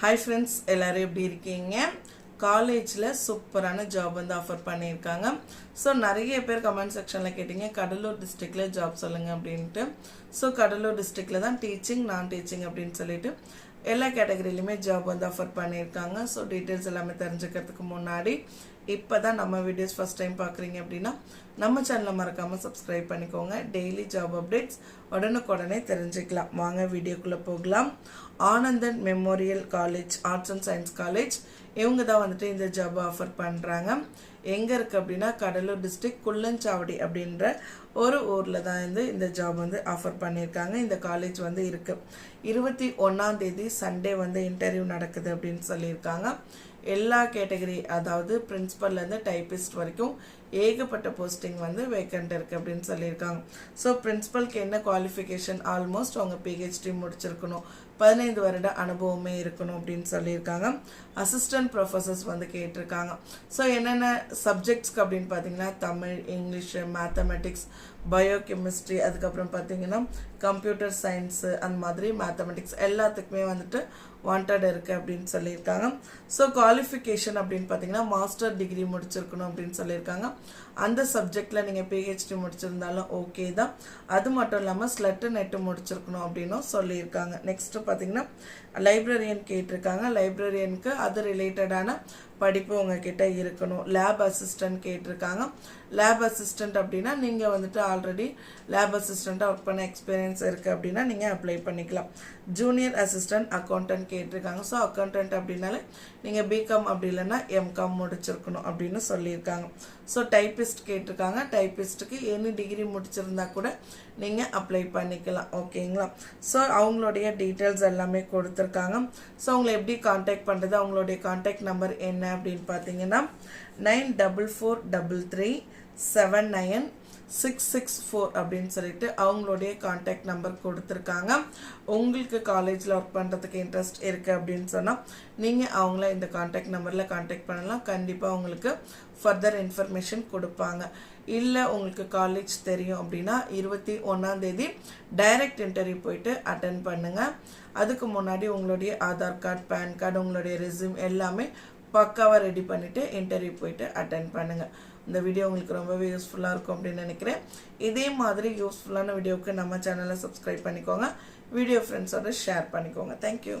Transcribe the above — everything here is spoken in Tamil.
ஹாய் ஃப்ரெண்ட்ஸ் எல்லோரும் எப்படி இருக்கீங்க? காலேஜில் சூப்பரான ஜாப் வந்து ஆஃபர் பண்ணியிருக்காங்க. ஸோ நிறைய பேர் கமெண்ட் செக்ஷனில் கேட்டிங்க கடலூர் டிஸ்ட்ரிக்டில் ஜாப் சொல்லுங்கள் அப்படின்ட்டு. ஸோ கடலூர் டிஸ்ட்ரிக்டில் தான் டீச்சிங் நான் டீச்சிங் அப்படின்னு சொல்லிட்டு எல்லா கேட்டகரியிலுமே ஜாப் வந்து ஆஃபர் பண்ணியிருக்காங்க. ஸோ டீட்டெயில்ஸ் எல்லாமே தெரிஞ்சுக்கிறதுக்கு முன்னாடி இப்போ தான் நம்ம வீடியோஸ் ஃபஸ்ட் டைம் பார்க்குறீங்க அப்படின்னா நம்ம சேனலை மறக்காமல் சப்ஸ்கிரைப் பண்ணிக்கோங்க. டெய்லி ஜாப் அப்டேட்ஸ் உடனுக்குடனே தெரிஞ்சுக்கலாம். வாங்க வீடியோக்குள்ளே போகலாம். Anandhan memorial college arts and science college இவங்க தான் வந்துட்டு இந்த ஜாப் ஆஃபர் பண்ணுறாங்க எங்கே இருக்குது அப்படின்னா கடலூர் டிஸ்ட்ரிக்ட் குள்ளஞ்சாவடி அப்படின்ற ஒரு ஊரில் தான் வந்து இந்த ஜாப் வந்து ஆஃபர் பண்ணியிருக்காங்க. இந்த காலேஜ் வந்து இருக்குது இருபத்தி ஒன்றாந்தேதி சண்டே வந்து இன்டர்வியூ நடக்குது அப்படின்னு சொல்லியிருக்காங்க. எல்லா கேட்டகரி அதாவது பிரின்ஸிபல்லேருந்து டைப்பிஸ்ட் வரைக்கும் ஏகப்பட்ட போஸ்டிங் வந்து வேக்கண்ட் இருக்குது அப்படின்னு சொல்லியிருக்காங்க. ஸோ பிரின்ஸிபலுக்கு என்ன குவாலிஃபிகேஷன் ஆல்மோஸ்ட் அவங்க பிஹெச்டி முடிச்சிருக்கணும். பதினைந்து வருட அனுபவமே இருக்கணும் அப்படின்னு சொல்லியிருக்காங்க. அசிஸ்டன்ட் ப்ரொஃபஸர்ஸ் வந்து கேட்டிருக்காங்க. ஸோ என்னென்ன சப்ஜெக்ட்ஸ்க்கு அப்படின்னு பார்த்தீங்கன்னா தமிழ் இங்கிலீஷு மேத்தமெட்டிக்ஸ் பயோகெமிஸ்ட்ரி அதுக்கப்புறம் பார்த்தீங்கன்னா கம்ப்யூட்டர் சயின்ஸு அந்த மாதிரி மேத்தமெட்டிக்ஸ் எல்லாத்துக்குமே வந்துட்டு வாண்டட் இருக்குது அப்படின்னு சொல்லியிருக்காங்க. ஸோ குவாலிஃபிகேஷன் அப்படின்னு பார்த்தீங்கன்னா மாஸ்டர் டிகிரி முடிச்சிருக்கணும் அப்படின்னு சொல்லியிருக்காங்க. அந்த சப்ஜெக்டில் நீங்கள் பிஹெச்டி முடிச்சிருந்தாலும் ஓகே தான். அது மட்டும் இல்லாமல் ஸ்லெட்டு நெட்டு முடிச்சிருக்கணும் அப்படின்னும் சொல்லியிருக்காங்க. நெக்ஸ்ட்டு பார்த்தீங்கன்னா லைப்ரரியன் கேட்டிருக்காங்க. லைப்ரரியனுக்கு அது ரிலேட்டடான படிப்பு உங்ககிட்ட இருக்கணும். லேப் அசிஸ்டன்ட் கேட்டிருக்காங்க. லேப் அசிஸ்டன்ட் அப்படின்னா நீங்கள் வந்துட்டு ஆல்ரெடி லேப் அசிஸ்டண்ட்டாக ஒர்க் பண்ண எக்ஸ்பீரியன்ஸ் இருக்குது அப்படின்னா நீங்கள் அப்ளை பண்ணிக்கலாம். ஜூனியர் அசிஸ்டன்ட் அக்கௌண்டன்ட் கேட்டிருக்காங்க. ஸோ அக்கௌண்டன்ட் அப்படின்னாலே நீங்கள் பிகாம் அப்படி இல்லைன்னா எம்காம் முடிச்சிருக்கணும் அப்படின்னு சொல்லியிருக்காங்க. ஸோ டைப்பிஸ்ட் கேட்டிருக்காங்க. டைப்பிஸ்ட்டுக்கு எனி டிகிரி முடிச்சிருந்தா கூட நீங்கள் அப்ளை பண்ணிக்கலாம். ஓகேங்களா ஸோ அவங்களுடைய டீட்டெயில்ஸ் எல்லாமே கொடுத்துருக்காங்க. ஸோ அவங்களை எப்படி காண்டாக்ட் பண்ணுறது அவங்களுடைய காண்டாக்ட் நம்பர் என்ன? அப்படின்னு பார்த்தீங்கன்னா nine double four double three seven nine six six four அப்படின்னு சொல்லிட்டு அவங்களுடைய காண்டாக்ட் நம்பர் கொடுத்துருக்காங்க. உங்களுக்கு காலேஜில் ஒர்க் பண்ணுறதுக்கு இன்ட்ரெஸ்ட் இருக்குது அப்படின்னு சொன்னால் நீங்கள் அவங்கள இந்த காண்டாக்ட் நம்பரில் காண்டாக்ட் பண்ணலாம். கண்டிப்பாக உங்களுக்கு ஃபர்தர் இன்ஃபர்மேஷன் கொடுப்பாங்க. இல்லை உங்களுக்கு காலேஜ் தெரியும் அப்படின்னா இருபத்தி ஒன்றாந்தேதி டைரக்ட் இன்டர்வியூ போயிட்டு அட்டன் பண்ணுங்கள் அதுக்கு முன்னாடி உங்களுடைய ஆதார் கார்டு பேன் கார்டு உங்களுடைய ரெஸ்யூம் எல்லாமே பக்காவாக ரெடி பண்ணிவிட்டு இன்டர்வியூ போயிட்டு அட்டன் பண்ணுங்கள் இந்த வீடியோ உங்களுக்கு ரொம்பவே யூஸ்ஃபுல்லாக இருக்கும் அப்படின்னு நினைக்கிறேன். இதே மாதிரி யூஸ்ஃபுல்லான வீடியோவுக்கு நம்ம சேனலை சப்ஸ்கிரைப் பண்ணிக்கோங்க. வீடியோ ஃப்ரெண்ட்ஸோட ஷேர் பண்ணிக்கோங்க. தேங்க்யூ